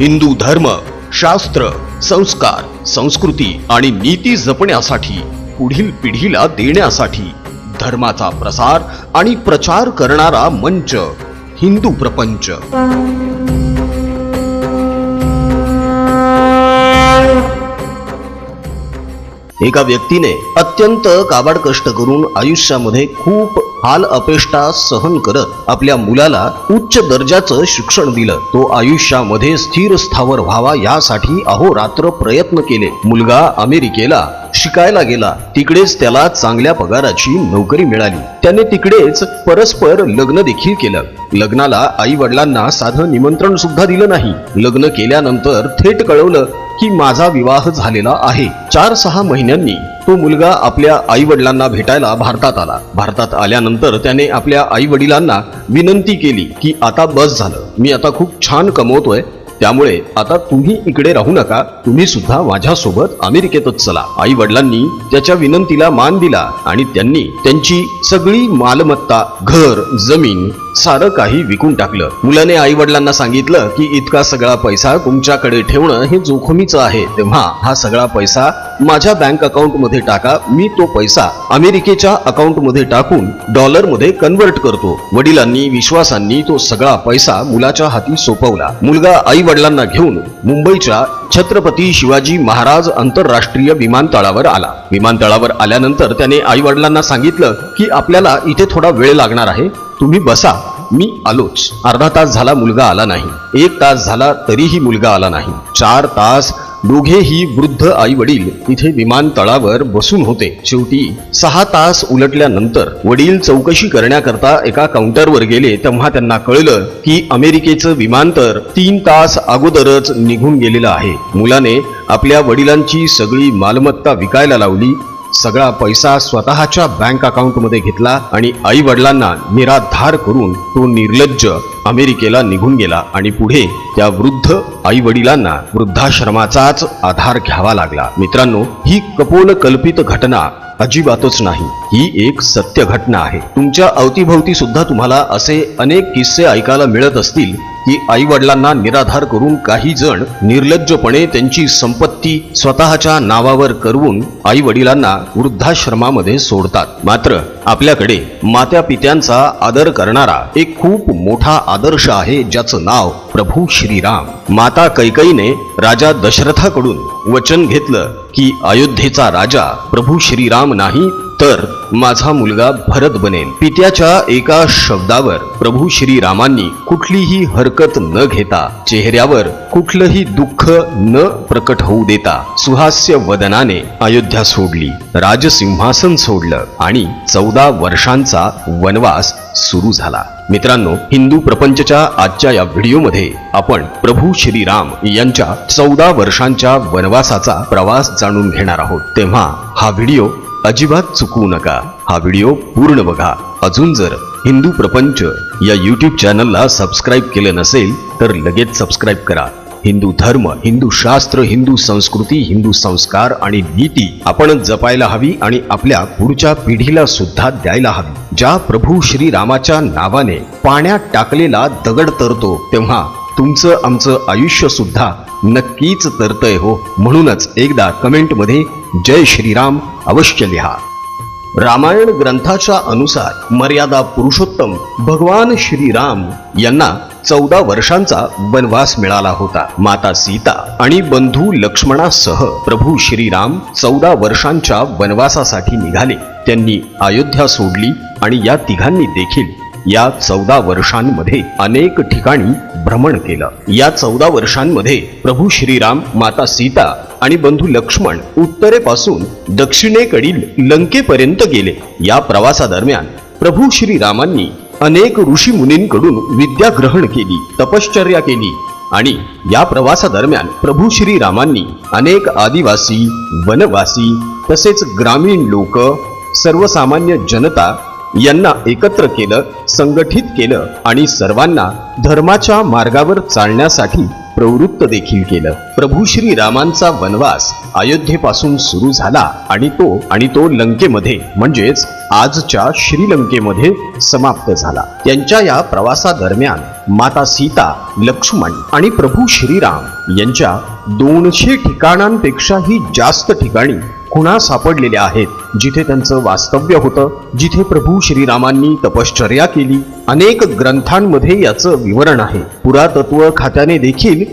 हिंदू धर्म शास्त्र संस्कार संस्कृती आणि नीती जपण्यासाठी पुढील पिढीला देण्यासाठी धर्माचा प्रसार आणि प्रचार करणारा मंच हिंदू प्रपंच. एका व्यक्तीने अत्यंत काबाड कष्ट करून आयुष्यामध्ये खूप हाल अपेष्टा सहन करत आपल्या मुलाला उच्च दर्जाचं शिक्षण दिलं. तो आयुष्यामध्ये स्थिर स्थावर व्हावा यासाठी अहोरात्र प्रयत्न केले. मुलगा अमेरिकेला शिकायला गेला. तिकडेच त्याला चांगल्या पगाराची नोकरी मिळाली. त्याने तिकडेच परस्पर लग्न देखील केलं. लग्नाला आई वडिलांना साधं निमंत्रण सुद्धा दिलं नाही. लग्न केल्यानंतर थेट कळवलं की माझा विवाह झालेला आहे. चार सहा महिन्यांनी तो मुलगा आपल्या आई वडिलांना भेटायला भारतात आला. भारतात आल्यानंतर त्याने आपल्या आई वडिलांना विनंती केली की आता बस झालं. मी आता खूप छान कमवतोय. त्यामुळे आता तुम्ही इकडे राहू नका. तुम्ही सुद्धा माझ्यासोबत अमेरिकेतच चला. आई वडिलांनी त्याच्या विनंतीला मान दिला आणि त्यांनी त्यांची सगळी मालमत्ता घर जमीन सारं काही विकून टाकलं. मुलाने आई वडिलांना सांगितलं की इतका सगळा पैसा तुमच्याकडे ठेवणं हे जोखमीचं आहे. तेव्हा हा सगळा पैसा माझ्या बँक अकाउंटमध्ये टाका. मी तो पैसा अमेरिकेच्या अकाउंटमध्ये टाकून डॉलरमध्ये कन्वर्ट करतो. वडिलांनी विश्वासांनी तो सगळा पैसा मुलाच्या हाती सोपवला. मुलगा आई वडिलांना घेऊन मुंबईच्या छत्रपती शिवाजी महाराज आंतरराष्ट्रीय विमानतळावर आला. विमानतळावर आल्यानंतर त्याने आई वडिलांना सांगितलं की आपल्याला इथे थोडा वेळ लागणार आहे. तुम्ही बसा. मी आलोच. अर्धा तास झाला मुलगा आला नाही. एक तास झाला तरीही मुलगा आला नाही. चार तास दोघेही वृद्ध आई वडील इथे विमानतळावर बसून होते. शेवटी सहा तास उलटल्यानंतर वडील चौकशी करण्याकरता एका काउंटरवर गेले तेव्हा त्यांना कळलं की अमेरिकेचं विमानतळ तीन तास अगोदरच निघून गेलेलं आहे. मुलाने आपल्या वडिलांची सगळी मालमत्ता विकायला लावली सगळा पैसा स्वतःच्या बँक अकाउंटमध्ये घेतला आणि आई वडिलांना निराधार करून तो निर्लज्ज अमेरिकेला निघून गेला आणि पुढे त्या वृद्ध आई वडिलांना वृद्धाश्रमाचाच आधार घ्यावा लागला. मित्रांनो ही कपोल कल्पित घटना अजिबातच नाही. ही एक सत्य घटना आहे. तुमच्या अवतीभवती सुद्धा तुम्हाला असे अनेक किस्से ऐकायला मिळत असतील की आई वडिलांना निराधार करून काही जण निर्लज्जपणे त्यांची संपत्ती स्वतःच्या नावावर करवून आई वडिलांना वृद्धाश्रमामध्ये सोडतात. मात्र आपल्याकडे मात्या पित्यांचा आदर करणारा एक खूप मोठा आदर्श आहे ज्याचं नाव प्रभू श्रीराम. माता कैकईने राजा दशरथाकडून वचन घेतलं की अयोध्येचा राजा प्रभू श्रीराम नाही तर माझा मुलगा भरत बनेल पित्याच्या एका शब्दावर प्रभू श्रीरामांनी कुठलीही हरकत न घेता चेहऱ्यावर कुठलंही दुःख न प्रकट होऊ देता सुहास्य वदनाने अयोध्या सोडली राजसिंहासन सोडलं आणि चौदा वर्षांचा वनवास सुरू झाला. मित्रांनो हिंदू प्रपंचच्या आजच्या या व्हिडिओमध्ये आपण प्रभू श्रीराम यांच्या चौदा वर्षांच्या वनवासाचा प्रवास जाणून घेणार आहोत. तेव्हा हा व्हिडिओ अजिबात चुकवू नका. हा व्हिडिओ पूर्ण बघा. अजून जर हिंदू प्रपंच या यूट्यूब चॅनलला सबस्क्राईब केलं नसेल तर लगेच सबस्क्राईब करा. हिंदू धर्म हिंदू शास्त्र हिंदू संस्कृती हिंदू संस्कार आणि नीती आपण जपायला हवी आणि आपल्या पुढच्या पिढीला सुद्धा द्यायला हवी. ज्या प्रभू श्रीरामाच्या नावाने पाण्यात टाकलेला दगड तरतो तेव्हा तुमचं आमचं आयुष्य सुद्धा नक्कीच तरतय हो. म्हणूनच एकदा कमेंटमध्ये जय श्रीराम अवश्य लिहा. रामायण ग्रंथाच्या अनुसार मर्यादा पुरुषोत्तम भगवान श्रीराम यांना चौदा वर्षांचा वनवास मिळाला होता. माता सीता आणि बंधू लक्ष्मणासह प्रभू श्रीराम चौदा वर्षांच्या वनवासासाठी निघाले. त्यांनी अयोध्या सोडली आणि या तिघांनी देखील या चौदा वर्षांमध्ये अनेक ठिकाणी भ्रमण केलं. या चौदा वर्षांमध्ये प्रभू श्रीराम माता सीता आणि बंधू लक्ष्मण उत्तरेपासून दक्षिणेकडील लंकेपर्यंत गेले. या प्रवासादरम्यान प्रभू श्रीरामांनी अनेक ऋषी मुनींकडून विद्या ग्रहण केली तपश्चर्या केली आणि या प्रवासादरम्यान प्रभू श्रीरामांनी अनेक आदिवासी वनवासी तसेच ग्रामीण लोक सर्वसामान्य जनता यांना एकत्र केलं संघटित केलं आणि सर्वांना धर्माच्या मार्गावर चालण्यासाठी प्रवृत्त देखील केलं. प्रभू श्री रामांचा वनवास अयोध्येपासून सुरू झाला आणि तो आणि तो लंकेमध्ये म्हणजेच आजच्या श्रीलंकेमध्ये समाप्त झाला. त्यांच्या या प्रवासादरम्यान माता सीता लक्ष्मण आणि प्रभू श्रीराम यांच्या दोनशे ठिकाणांपेक्षाही जास्त ठिकाणी खुणा सापडलेल्या आहेत? जिथे त्यांचं वास्तव्य होतं जिथे प्रभू श्रीरामांनी तपश्चर्या केली अनेक ग्रंथांमध्ये याचं विवरण आहे. पुरातत्व खात्याने देखील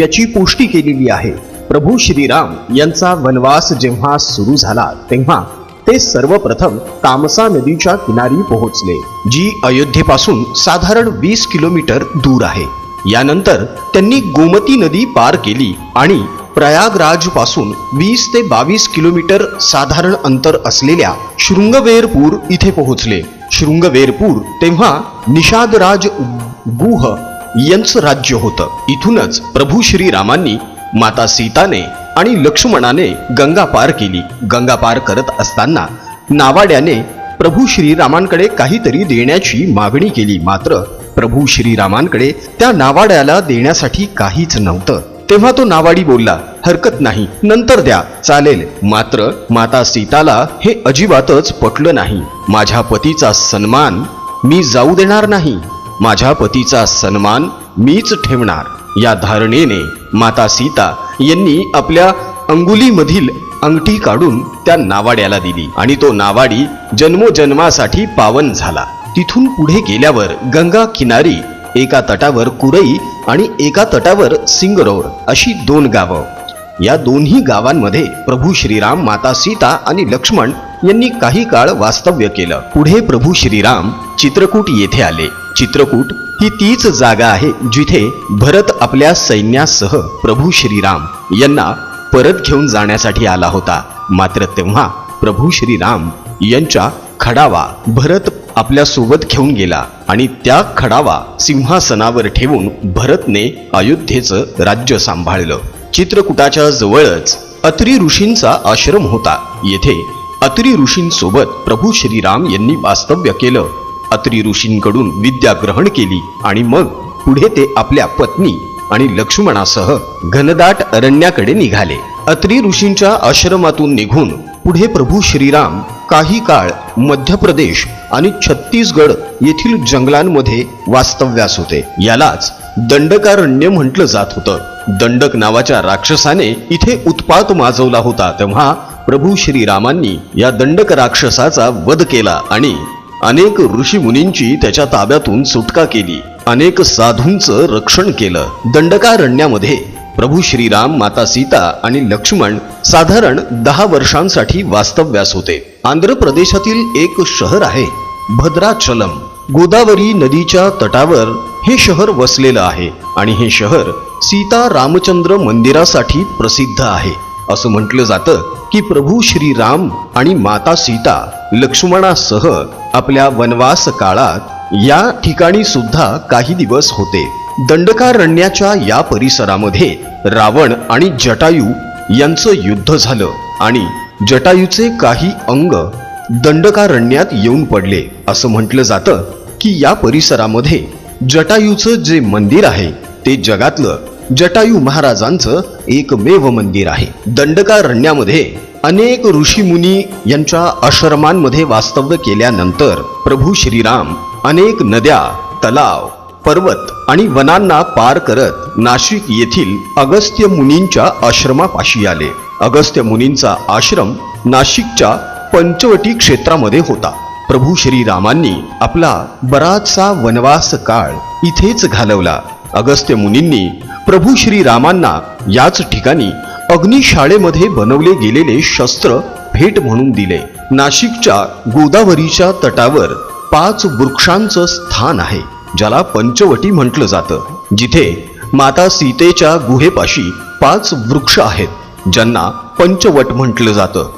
याची पुष्टी केलेली आहे. प्रभू श्रीराम यांचा वनवास जेव्हा सुरू झाला तेव्हा ते सर्वप्रथम तामसा नदीच्या किनारी पोहोचले जी अयोध्येपासून साधारण वीस किलोमीटर दूर आहे. यानंतर त्यांनी गोमती नदी पार केली आणि प्रयागराजपासून वीस ते बावीस किलोमीटर साधारण अंतर असलेल्या शृंगवेरपूर इथे पोहोचले. शृंगवेरपूर तेव्हा निषादराज गुह यांचं राज्य होतं. इथूनच प्रभू श्रीरामांनी माता सीताने आणि लक्ष्मणाने गंगा पार केली. गंगा पार करत असताना नावाड्याने प्रभू श्रीरामांकडे काहीतरी देण्याची मागणी केली. मात्र प्रभू श्रीरामांकडे त्या नावाड्याला देण्यासाठी काहीच नव्हतं. तेव्हा तो नावाडी बोलला हरकत नाही नंतर द्या चालेल. मात्र माता सीताला हे अजिबातच पटलं नाही. माझ्या पतीचा सन्मान मी जाऊ देणार नाही. माझ्या पतीचा सन्मान मीच ठेवणार. या धारणेने माता सीता यांनी आपल्या अंगुलीमधील अंगठी काढून त्या नावाड्याला दिली आणि तो नावाडी जन्मोजन्मासाठी पावन झाला. तिथून पुढे गेल्यावर गंगा किनारी एका तटावर कुरई आणि एका तटावर सिंगरोर अशी दोन गावं. या दोन्ही गावांमध्ये प्रभू श्रीराम माता सीता आणि लक्ष्मण यांनी काही काळ वास्तव्य केलं. पुढे प्रभू श्रीराम चित्रकूट येथे आले. चित्रकूट ही तीच जागा आहे जिथे भरत आपल्या सैन्यासह प्रभू श्रीराम यांना परत घेऊन जाण्यासाठी आला होता. मात्र तेव्हा प्रभू श्रीराम यांच्या खडावा भरत आपल्यासोबत घेऊन गेला आणि त्या खडावा सिंहासनावर ठेवून भरतने अयोध्येचं राज्य सांभाळलं. चित्रकूटाच्या जवळच अत्री ऋषींचा आश्रम होता. येथे अत्री ऋषींसोबत प्रभू श्रीराम यांनी वास्तव्य केलं. अत्री ऋषींकडून विद्या ग्रहण केली आणि मग पुढे ते आपल्या पत्नी आणि लक्ष्मणासह घनदाट अरण्याकडे निघाले. अत्री ऋषींच्या आश्रमातून निघून पुढे प्रभू श्रीराम काही काळ मध्य प्रदेश आणि छत्तीसगड येथील जंगलांमध्ये वास्तव्यास होते. यालाच दंडकारण्य म्हटलं जात होतं. दंडक नावाच्या राक्षसाने इथे उत्पात माजवला होता. तेव्हा प्रभू श्रीरामांनी या दंडक राक्षसाचा वध केला आणि अनेक ऋषी मुनींची त्याच्या ताब्यातून सुटका केली. अनेक साधूंचं रक्षण केलं. दंडकारण्यामध्ये प्रभू श्रीराम माता सीता आणि लक्ष्मण साधारण दहा वर्षांसाठी वास्तव्यास होते. आंध्र प्रदेशातील एक शहर आहे भद्राचलम. गोदावरी नदीच्या तटावर हे शहर वसलेलं आहे आणि हे शहर सीता रामचंद्र मंदिरासाठी प्रसिद्ध आहे. असं म्हटलं जातं की प्रभू श्रीराम आणि माता सीता लक्ष्मणासह आपल्या वनवास काळात या ठिकाणी सुद्धा काही दिवस होते. दंडकारण्याच्या या परिसरामध्ये रावण आणि जटायू यांचं युद्ध झालं आणि जटायूचे काही अंग दंडकारण्यात येऊन पडले. असं म्हटलं जातं की या परिसरामध्ये जटायूचं जे मंदिर आहे ते जगातलं जटायू महाराजांचं एकमेव मंदिर आहे. दंडकारण्यामध्ये अनेक ऋषीमुनी यांच्या आश्रमांमध्ये वास्तव्य केल्यानंतर प्रभू श्रीराम अनेक नद्या तलाव पर्वत आणि वनांना पार करत नाशिक येथील अगस्त्य मुनींच्या आश्रमापाशी आले. अगस्त्य मुनींचा आश्रम नाशिकच्या पंचवटी क्षेत्रामध्ये होता. प्रभू श्रीरामांनी आपला बराचसा वनवास काळ इथेच घालवला. अगस्त्य मुनींनी प्रभू श्रीरामांना याच ठिकाणी अग्निशाळेमध्ये बनवले गेलेले शस्त्र भेट म्हणून दिले. नाशिकच्या गोदावरीच्या तटावर पाच वृक्षांचं स्थान आहे. ज्याला पंचवटी म्हटलं जातं जिथे माता सीतेच्या गुहेपाशी पाच वृक्ष आहेत ज्यांना पंचवट म्हटलं जातं.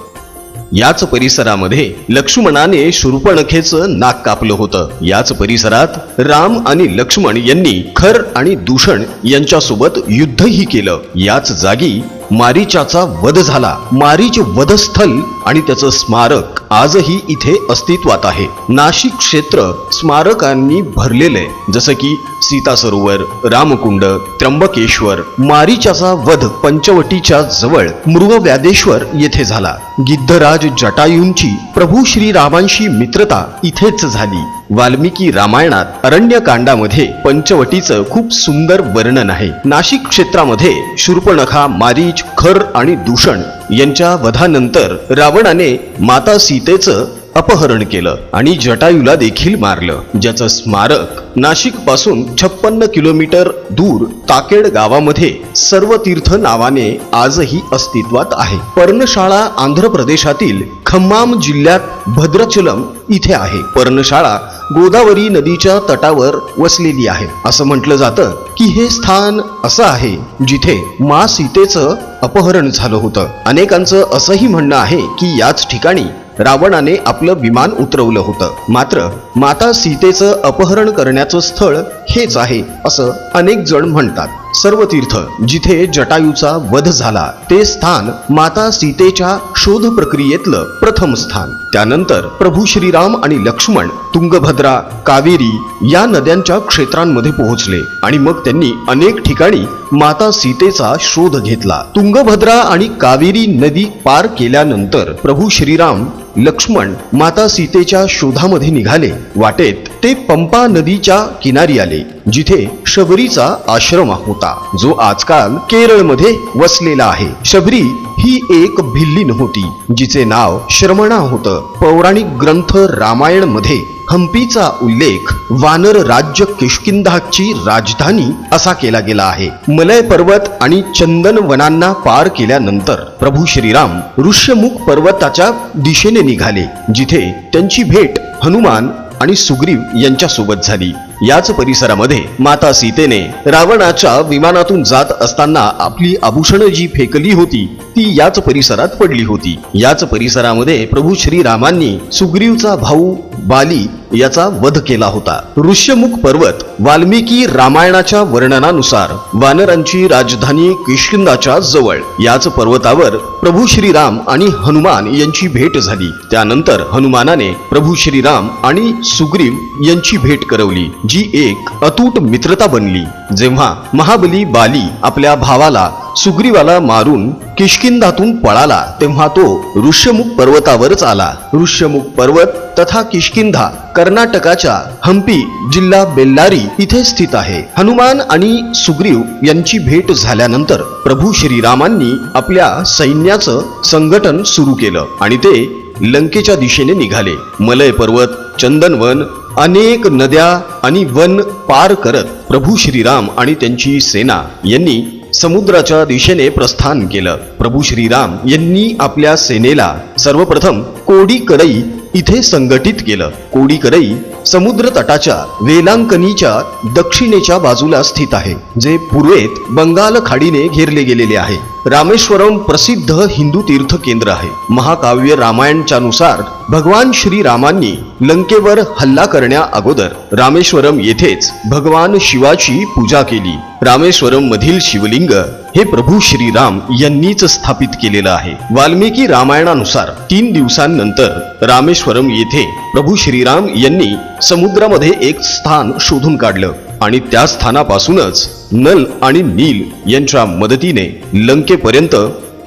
याच परिसरामध्ये लक्ष्मणाने शूर्पणखेचं नाक कापलं होतं. याच परिसरात राम आणि लक्ष्मण यांनी खर आणि दूषण यांच्यासोबत युद्धही केलं. याच जागी मारीचाचा वध झाला. मारीच वधस्थल आणि त्याचं स्मारक आजही इथे अस्तित्वात आहे. नाशिक क्षेत्र स्मारकांनी भरलेले जसं की सीता सरोवर रामकुंड त्र्यंबकेश्वर. मारीचाचा वध पंचवटीच्या जवळ मृगव्यादेश्वर येथे झाला. गिद्धराज जटायूंची प्रभू श्रीरामांशी मित्रता इथेच झाली. वाल्मिकी रामायणात अरण्यकांडामध्ये पंचवटीचं खूप सुंदर वर्णन आहे. नाशिक क्षेत्रामध्ये शूर्पणखा मारीच खर आणि दूषण यांच्या वधानंतर रावणाने माता सीतेचं अपहरण केलं आणि जटायूला देखील मारलं. ज्याचं स्मारक नाशिकपासून छप्पन्न किलोमीटर दूर ताकेड गावामध्ये सर्वतीर्थ नावाने आजही अस्तित्वात आहे. पर्णशाळा आंध्र प्रदेशातील खम्माम जिल्ह्यात भद्रचलम इथे आहे. पर्णशाळा गोदावरी नदीच्या तटावर वसलेली आहे. असं म्हटलं जातं की हे स्थान असं आहे जिथे मा सीतेचं अपहरण झालं होतं. अनेकांचं असंही म्हणणं आहे की याच ठिकाणी रावणाने आपलं विमान उतरवलं होतं. मात्र माता सीतेचं अपहरण करण्याचं स्थळ हेच आहे असं अनेक जण म्हणतात. सर्व तीर्थ जिथे जटायूचा वध झाला ते स्थान माता सीतेच्या शोध प्रक्रियेतलं प्रथम स्थान. त्यानंतर प्रभू श्रीराम आणि लक्ष्मण तुंगभद्रा कावेरी या नद्यांच्या क्षेत्रांमध्ये पोहोचले आणि मग त्यांनी अनेक ठिकाणी माता सीतेचा शोध घेतला. तुंगभद्रा आणि कावेरी नदी पार केल्यानंतर प्रभू श्रीराम लक्ष्मण माता सीतेच्या शोधामध्ये निघाले. वाटेत ते पंपा नदीच्या किनारी आले जिथे शबरीचा आश्रम होता. जो आजकाल केरळमध्ये वसलेला आहे. शबरी ही एक भिल्लीन होती जिचे नाव श्रमणा होतं. पौराणिक ग्रंथ रामायणमध्ये हम्पीचा उल्लेख वानर राज्य किष्किंधाची राजधानी असा केला गेला आहे. मलय पर्वत आणि चंदन वनांना पार केल्यानंतर प्रभू श्रीराम ऋष्यमुख पर्वताच्या दिशेने निघाले जिथे त्यांची भेट हनुमान आणि सुग्रीव यांच्यासोबत झाली. याच परिसरामध्ये माता सीतेने रावणाच्या विमानातून जात असताना आपली आभूषणं जी फेकली होती ती याच परिसरात पडली होती. याच परिसरामध्ये प्रभू श्रीरामांनी सुग्रीवचा भाऊ बाली याचा वध केला होता. ऋष्यमुख पर्वत वाल्मिकी रामायणाच्या वर्णनानुसार वानरांची राजधानी किष्किंदाच्या जवळ. याच पर्वतावर प्रभू श्रीराम आणि हनुमान यांची भेट झाली. त्यानंतर हनुमानाने प्रभू श्रीराम आणि सुग्रीव यांची भेट करवली. जी एक अतूट मित्रता बनली. जेव्हा महाबली बाली आपल्या भावाला सुग्रीवाला मारून किष्किंधातून पळाला तेव्हा तो ऋष्यमुख पर्वतावरच आला. ऋष्यमुख पर्वत तथा किष्किंधा कर्नाटकाच्या हम्पी जिल्हा बेल्लारी इथे स्थित आहे. हनुमान आणि सुग्रीव यांची भेट झाल्यानंतर प्रभू श्रीरामांनी आपल्या सैन्याचं संघटन सुरू केलं आणि ते लंकेच्या दिशेने निघाले. मलय पर्वत चंदनवन अनेक नद्या आणि वन पार करत प्रभू श्रीराम आणि त्यांची सेना यांनी समुद्राच्या दिशेने प्रस्थान केलं. प्रभू श्रीराम यांनी आपल्या सेनेला सर्वप्रथम कोडीकरई इथे संघटित केलं. कोडीकरई समुद्र तटाच्या वेलांकनीच्या दक्षिणेच्या बाजूला स्थित आहे जे पूर्वेत बंगाल खाडीने घेरले गेलेले आहे. रामेश्वरम प्रसिद्ध हिंदू तीर्थ केंद्र आहे. महाकाव्य रामायणच्या नुसार भगवान श्रीरामांनी लंकेवर हल्ला करण्या अगोदर रामेश्वरम येथेच भगवान शिवाची पूजा केली. रामेश्वरम मधील शिवलिंग हे प्रभू श्रीराम यांनीच स्थापित केलेलं आहे. वाल्मिकी रामायणानुसार तीन दिवसांनंतर रामेश्वरम येथे प्रभू श्रीराम यांनी समुद्रामध्ये एक स्थान शोधून काढलं. आणि त्या स्थानापासूनच नल आणि नील यांच्या मदतीने लंकेपर्यंत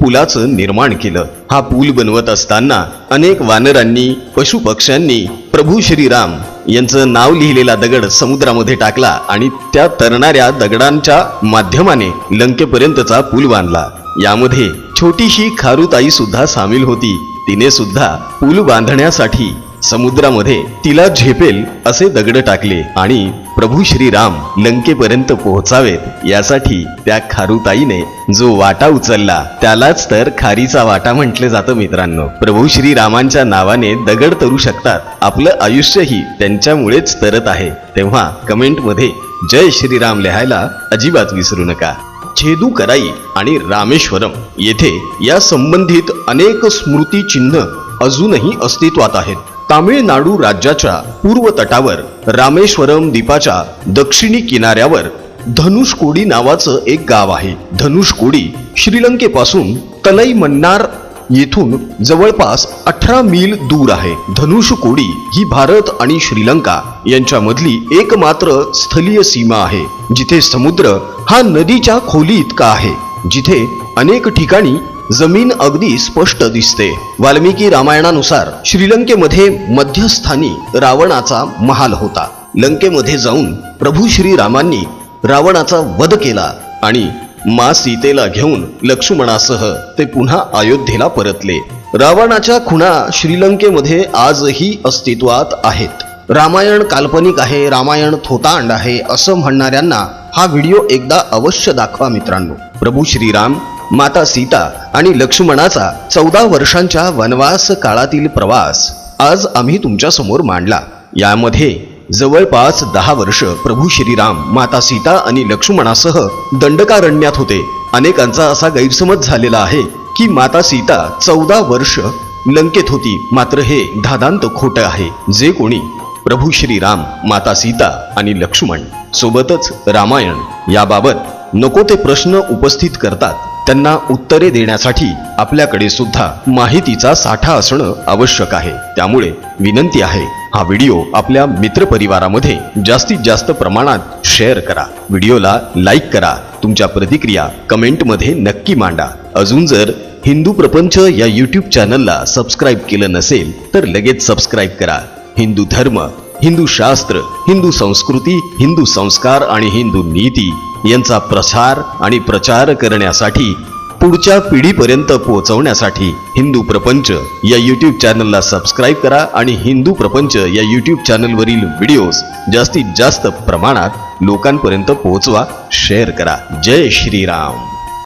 पुलाचं निर्माण केलं. हा पूल बनवत असताना अनेक वानरांनी पशुपक्ष्यांनी प्रभू श्रीराम यांचं नाव लिहिलेला दगड समुद्रामध्ये टाकला आणि त्या तरणाऱ्या दगडांच्या माध्यमाने लंकेपर्यंतचा पूल बांधला. यामध्ये छोटीशी खारुताई सुद्धा सामील होती. तिने सुद्धा पूल बांधण्यासाठी समुद्रामध्ये तिला झेपेल असे दगड टाकले आणि प्रभू श्रीराम लंकेपर्यंत पोहोचावेत. यासाठी त्या खारुताईने जो वाटा उचलला त्यालाच तर खारीचा वाटा म्हटले जातं मित्रांनो. प्रभू श्रीरामांच्या नावाने दगड तरू शकतात. आपलं आयुष्यही त्यांच्यामुळेच तरत आहे. तेव्हा कमेंटमध्ये जय श्रीराम लिहायला अजिबात विसरू नका. छेदू कराई आणि रामेश्वरम येथे या संबंधित अनेक स्मृतिचिन्ह अजूनही अस्तित्वात आहेत. तामिळनाडू राज्याच्या पूर्व तटावर रामेश्वरम द्वीपाच्या दक्षिणी किनाऱ्यावर धनुषकोडी नावाचं एक गाव आहे. धनुषकोडी श्रीलंकेपासून तलई मन्नार येथून जवळपास अठरा मील दूर आहे. धनुषकोडी ही भारत आणि श्रीलंका यांच्यामधली एकमात्र स्थलीय सीमा आहे. जिथे समुद्र हा नदीच्या खोली इतका आहे. जिथे अनेक ठिकाणी जमीन अगदी स्पष्ट दिसते. वाल्मिकी रामायणानुसार श्रीलंकेमध्ये मध्यस्थानी रावणाचा महाल होता. लंकेमध्ये जाऊन प्रभू श्रीरामांनी रावणाचा वध केला आणि मा सीतेला घेऊन लक्ष्मणासह ते पुन्हा अयोध्येला परतले. रावणाच्या खुणा श्रीलंकेमध्ये आजही अस्तित्वात आहेत. रामायण काल्पनिक आहे रामायण थोतांड आहे असं म्हणणाऱ्यांना हा व्हिडिओ एकदा अवश्य दाखवा मित्रांनो. प्रभू श्रीराम माता सीता आणि लक्ष्मणाचा चौदा वर्षांच्या वनवास काळातील प्रवास आज आम्ही तुमच्यासमोर मांडला. यामध्ये जवळपास दहा वर्ष प्रभू श्रीराम माता सीता आणि लक्ष्मणासह दंडकारण्यात होते. अनेकांचा असा गैरसमज झालेला आहे की माता सीता चौदा वर्ष लंकेत होती. मात्र हे धादांत खोटं आहे. जे कोणी प्रभू श्रीराम माता सीता आणि लक्ष्मण सोबतच रामायण याबाबत नको ते प्रश्न उपस्थित करतात. त्यांना उत्तरे देण्यासाठी आपल्याकडे सुद्धा माहितीचा साठा असणं आवश्यक आहे. त्यामुळे विनंती आहे हा व्हिडिओ आपल्या मित्रपरिवारामध्ये जास्तीत जास्त प्रमाणात शेअर करा. व्हिडिओला लाईक करा. तुमच्या प्रतिक्रिया कमेंटमध्ये नक्की मांडा. अजून जर हिंदू प्रपंच या यूट्यूब चॅनलला सबस्क्राईब केलं नसेल तर लगेच सबस्क्राईब करा. हिंदू धर्म हिंदू शास्त्र हिंदू संस्कृती हिंदू संस्कार आणि हिंदू नीती यांचा प्रसार आणि प्रचार करण्यासाठी पुढच्या पिढीपर्यंत पोहोचवण्यासाठी हिंदू प्रपंच या यूट्यूब चॅनलला सबस्क्राईब करा आणि हिंदू प्रपंच या यूट्यूब चॅनलवरील व्हिडिओज जास्तीत जास्त प्रमाणात लोकांपर्यंत पोहोचवा शेअर करा. जय श्रीराम.